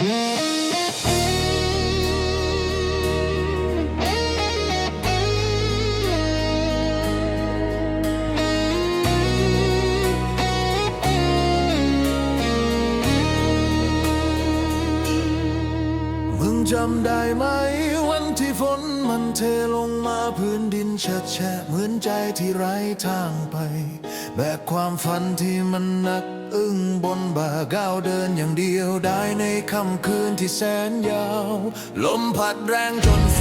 มึงจำได้ไหมวันที่ฝนมันเทลงมาพื้นดินแฉะแฉะเหมือนใจที่ไร้ทางไป แบกความฝันที่มันหนัก อึ้งบนบ่าก้าวเดินอย่างเดียวได้ในค่ำคืนที่แสนยาว ลมพัดแรงจนเซ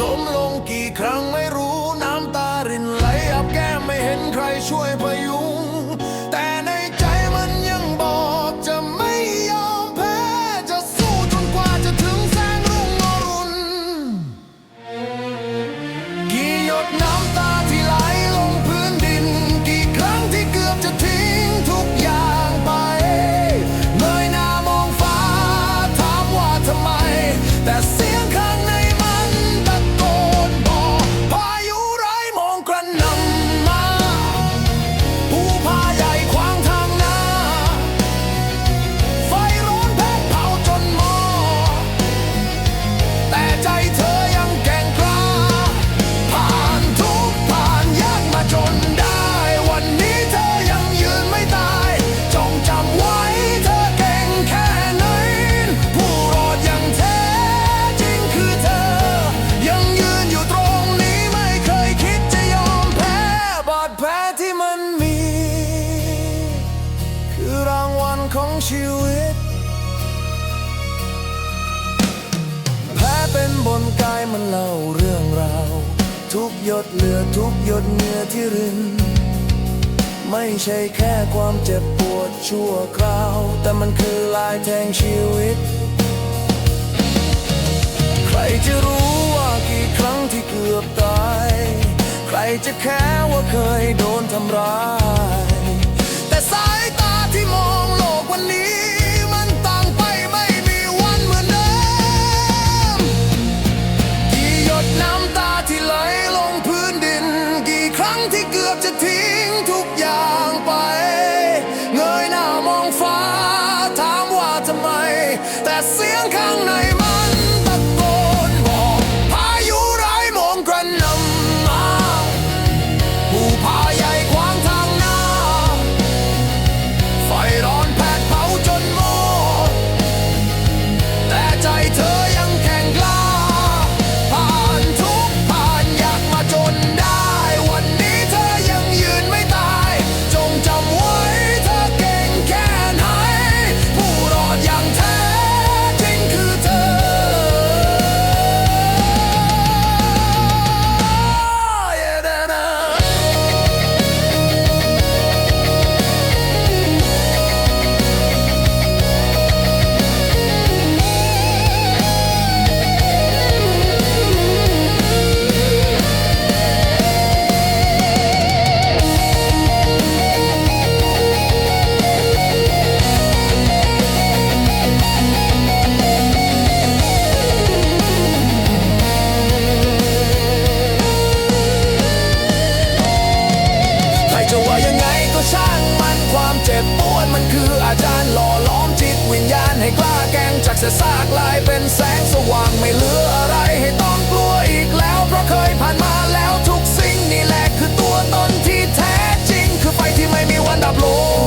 ล้มลงกี่ครั้งไม่รู้ ชีวิต แพ้เป็นบนกายมันเล่าเรื่องราว ทุกหยดเลือทุกหยดเหงื่อที่ริน ไม่ใช่แค่ความเจ็บปวดชั่วคราว แต่มันคือลายแทงชีวิต ใครจะรู้ว่ากี่ครั้งที่เกือบตาย ใครจะแค่ว่าเคย แช่างมันความเจ็บปวดมันคืออาจารย์หล่อหลอมจิตวิญญาณให้กล้าแกงจากเศษซากลายเป็นแสงสว่างไม่เหลืออะไรให้ต้องกลัวอีกแล้ว เพราะเคยผ่านมาแล้วทุกสิ่งนี่แหละคือตัวตนที่แท้จริง คือไฟที่ไม่มีวันดับลง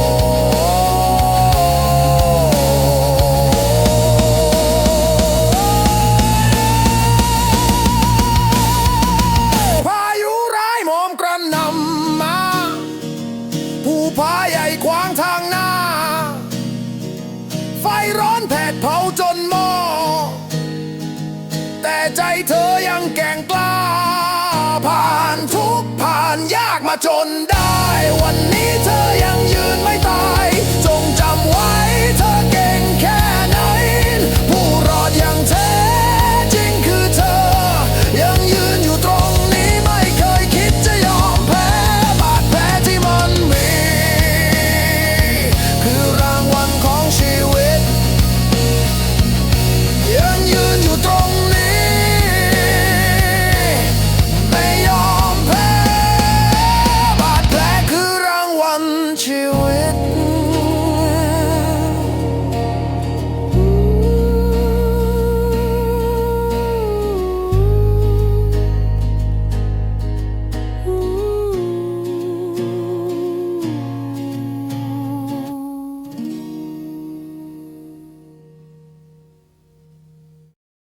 พายุร้ายหมกระนำมา แต่ใจเธอยังแก่งกล้า ผ่านทุกผ่านยากมาจนได้